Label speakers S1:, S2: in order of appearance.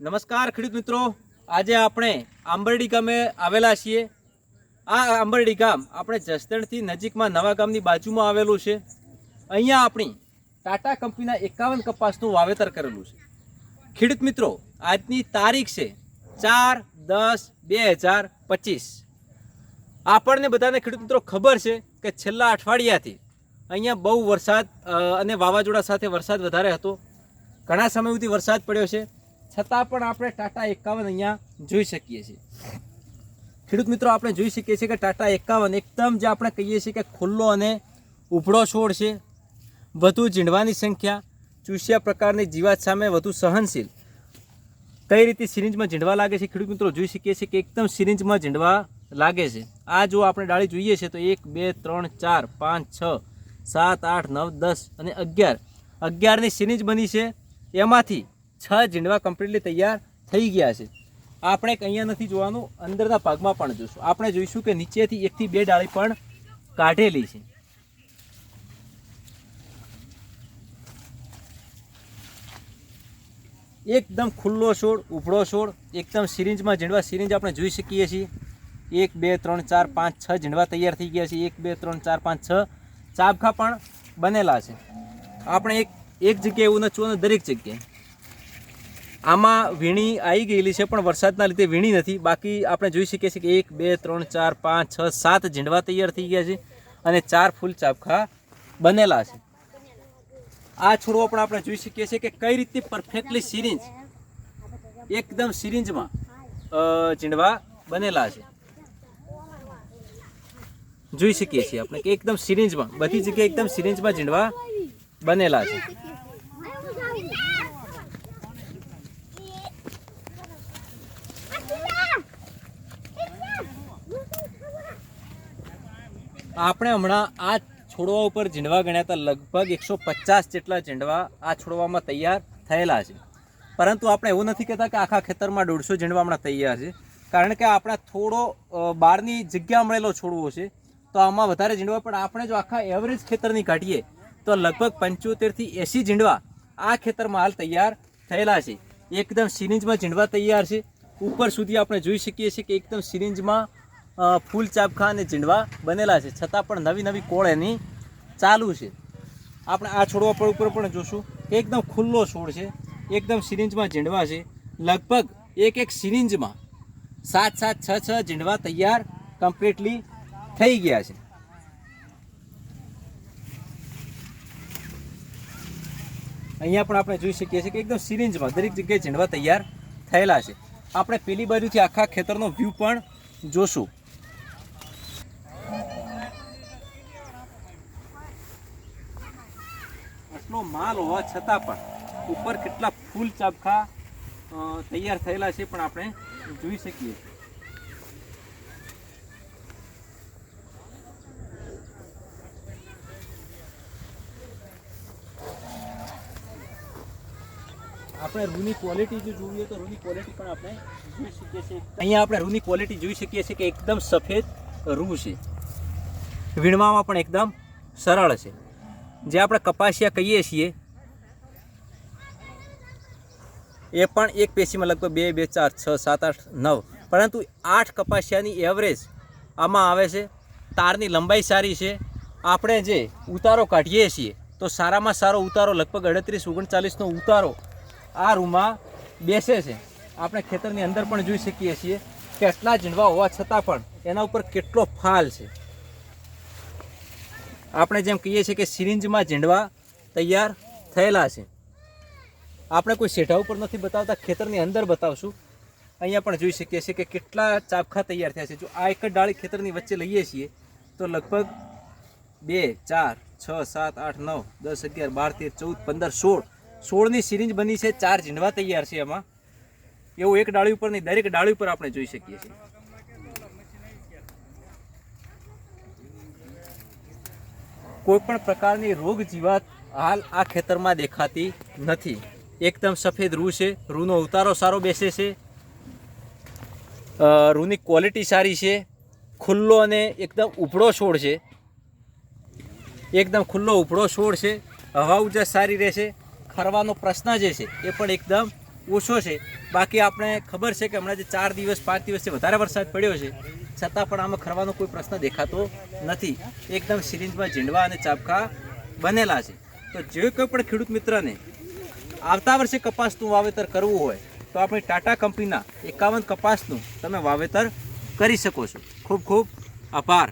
S1: નમસ્કાર ખેડૂત મિત્રો. આજે આપણે આંબરડી ગામે આવેલા છીએ. આ આંબરડી ગામ આપણે જસદણથી નજીકમાં નવા ગામની બાજુમાં આવેલું છે. અહીંયા આપણી ટાટા કંપનીના એકાવન કપાસનું વાવેતર કરેલું છે. ખેડૂત મિત્રો, આજની તારીખ છે ચાર દસ બે હજાર પચીસ. આપણને બધાને ખેડૂત મિત્રો ખબર છે કે છેલ્લા અઠવાડિયાથી અહીંયા બહુ વરસાદ અને વાવાઝોડા સાથે વરસાદ વધારે હતો. ઘણા સમય સુધી વરસાદ પડ્યો છે. છતાં પણ આપણે ટાટા એકાવન અહીંયા જોઈ શકીએ છીએ. ખેડૂત મિત્રો, આપણે જોઈ શકીએ છીએ કે ટાટા એકાવન એકદમ જે આપણે કહીએ છીએ કે ખુલ્લો અને ઉભળો છોડ છે. વધુ ઝીંડવાની સંખ્યા, ચૂસ્યા પ્રકારની જીવાત સામે વધુ સહનશીલ. કઈ રીતે સિરિંજમાં ઝીંડવા લાગે છે ખેડૂત મિત્રો? જોઈ શકીએ છીએ કે એકદમ સિરિંજમાં ઝીંડવા લાગે છે. આ જો આપણે ડાળી જોઈએ છે તો એક, બે, ત્રણ, ચાર, પાંચ, છ, સાત, આઠ, નવ, દસ અને અગિયાર. અગિયારની સિરિંજ બની છે એમાંથી. છ ઝીંડવા કમ્પ્લીટલી તૈયાર થઈ ગયા છે. આપણે અહીંયા નથી જોવાનું, અંદરના ભાગમાં પણ જોઈશું આપણે જોઈશું કે નીચેથી એકથી બે ડાળી પણ કાઢેલી છે. એકદમ ખુલ્લો છોડ, ઉભળો છોડ, એકદમ સિરિંજમાં ઝીંડવા સિરિંજ આપણે જોઈ શકીએ છીએ. એક, બે, ત્રણ, ચાર, પાંચ, છ ઝીંડવા તૈયાર થઈ ગયા છે. એક, બે, ત્રણ, ચાર, પાંચ, છ ચાબખા પણ બનેલા છે. આપણે એક એક જગ્યાએ એવું નથી જોવાનું, દરેક જગ્યાએ. આમાં વીણી આવી ગયેલી છે, પણ વરસાદના લીધે વીણી નથી. બાકી આપણે જોઈ શકીએ છીએ કે એક, બે, ત્રણ, ચાર, પાંચ, છ, સાત ઝીંડવા તૈયાર થઈ ગયા છે અને ચાર ફૂલ ચાબખા બનેલા છે. આ છોડવો પણ આપણે જોઈ શકીએ છીએ કે કઈ રીતની પરફેક્ટલી સિરિંજ એકદમ સિરિંજમાં ઝીંડવા બનેલા છે. જોઈ શકીએ છીએ આપણે કે એકદમ સિરિંજમાં બધી જગ્યાએ એકદમ સિરિંજમાં ઝીંડવા બનેલા છે. આપણે હમણાં આ છોડવા ઉપર ઝીંડવા ગણ્યા હતા, લગભગ એકસો પચાસ જેટલા ઝીંડવા આ છોડવામાં તૈયાર થયેલા છે. પરંતુ આપણે એવું નથી કહેતા કે આખા ખેતરમાં દોઢસો ઝીંડવા હમણાં તૈયાર છે. કારણ કે આપણા થોડો બહારની જગ્યા મળેલો છોડવો છે, તો આમાં વધારે ઝીંડવા, પણ આપણે જો આખા એવરેજ ખેતરની કાઢીએ, તો લગભગ પંચોતેરથી એંસી ઝીંડવા આ ખેતરમાં હાલ તૈયાર થયેલા છે. એકદમ સિરિંજમાં ઝીંડવા તૈયાર છે. ઉપર સુધી આપણે જોઈ શકીએ છીએ કે એકદમ સિરિંજમાં ફૂલ ચાબખા અને ઝીંડવા બનેલા છે. છતાં પણ નવી નવી કોળ એની ચાલુ છે. આપણે આ છોડવા પર ઉપર પણ જોશું એકદમ ખુલ્લો છોડ છે. એકદમ સિરિંજમાં ઝીંડવા છે. લગભગ એક એક સિરિંજમાં સાત સાત છ છ ઝીંડવા તૈયાર કમ્પ્લીટલી થઈ ગયા છે. અહીંયા પણ આપણે જોઈ શકીએ છીએ કે એકદમ સિરિંજમાં દરેક જગ્યાએ ઝીંડવા તૈયાર થયેલા છે. આપણે પેલી બાજુથી આખા ખેતરનો વ્યૂ પણ જોશું. આટલો માલ હોવા છતાં પણ ઉપર કેટલા ફૂલ ચાબખા તૈયાર થયેલા છે પણ આપણે જોઈ શકીએ. આપણે રૂની ક્વોલિટી જો જોઈએ તો રૂની ક્વોલિટી પણ આપણે જોઈ શકીએ છીએ. અહીંયા આપણે રૂની ક્વોલિટી જોઈ શકીએ છીએ કે એકદમ સફેદ રૂ છે. વીણવામાં પણ એકદમ સરળ છે. જે આપણે કપાસિયા કહીએ છીએ, એ પણ એક પેશીમાં લગભગ બે બે, ચાર, છ, સાત, આઠ, નવ. પરંતુ આઠ કપાસિયાની એવરેજ આમાં આવે છે, તારની લંબાઈ સારી છે. આપણે જે ઉતારો કાઢીએ છીએ, તો સારામાં સારો ઉતારો લગભગ અડત્રીસ, ઓગણચાલીસનો ઉતારો આ રૂમાં બેસે છે. આપણે ખેતરની અંદર પણ જોઈ શકીએ છીએ કેટલા ઝીંડવા હોવા છતાં પણ એના ઉપર કેટલો ફાલ છે. આપણે જેમ કહીએ છીએ કે સિરિંજમાં ઝીંડવા તૈયાર થયેલા છે. આપણે કોઈ શેઢા ઉપર નથી બતાવતા, ખેતરની અંદર બતાવશું. અહીંયા પણ જોઈ શકીએ છીએ કે કેટલા ચાબખા તૈયાર થયા છે. જો આ એક જ ડાળી ખેતરની વચ્ચે લઈએ છીએ, તો લગભગ બે, ચાર, છ, સાત, આઠ, નવ, દસ, અગિયાર, બાર, તેર, ચૌદ, પંદર, સોળ. સોળની સિરિંજ બની છે, ચાર ઝીંડવા તૈયાર છે એમાં એવું એક ડાળી ઉપર નહીં દરેક ડાળી ઉપર આપણે જોઈ શકીએ છીએ. કોઈ પણ પ્રકારની રોગ જીવાત હાલ આ ખેતરમાં દેખાતી નથી. એકદમ સફેદ રૂ છે. રૂનો ઉતારો સારો બેસે છે. રૂની ક્વોલિટી સારી છે. ખુલ્લો અને એકદમ ઉભળો છોડ છે. એકદમ ખુલ્લો ઉભળો છોડ છે. હવા ઉજાસ સારી રહેશે. ખરવાનો પ્રશ્ન જે છે એ પણ એકદમ ઓછો છે. બાકી આપણે ખબર છે કે હમણાં જે ચાર દિવસ, પાંચ દિવસથી વધારે વરસાદ પડ્યો છે, છતાં પણ આમાં ખરવાનો કોઈ પ્રશ્ન દેખાતો નથી. એકદમ સિરિંજમાં ઝીંડવા અને ચાપકા બનેલા છે. તો જે કોઈ પણ ખેડૂત મિત્રને આવતા વર્ષે કપાસનું વાવેતર કરવું હોય, તો આપણે ટાટા કંપનીના એકાવન કપાસનું તમે વાવેતર કરી શકો છો. ખૂબ ખૂબ આભાર.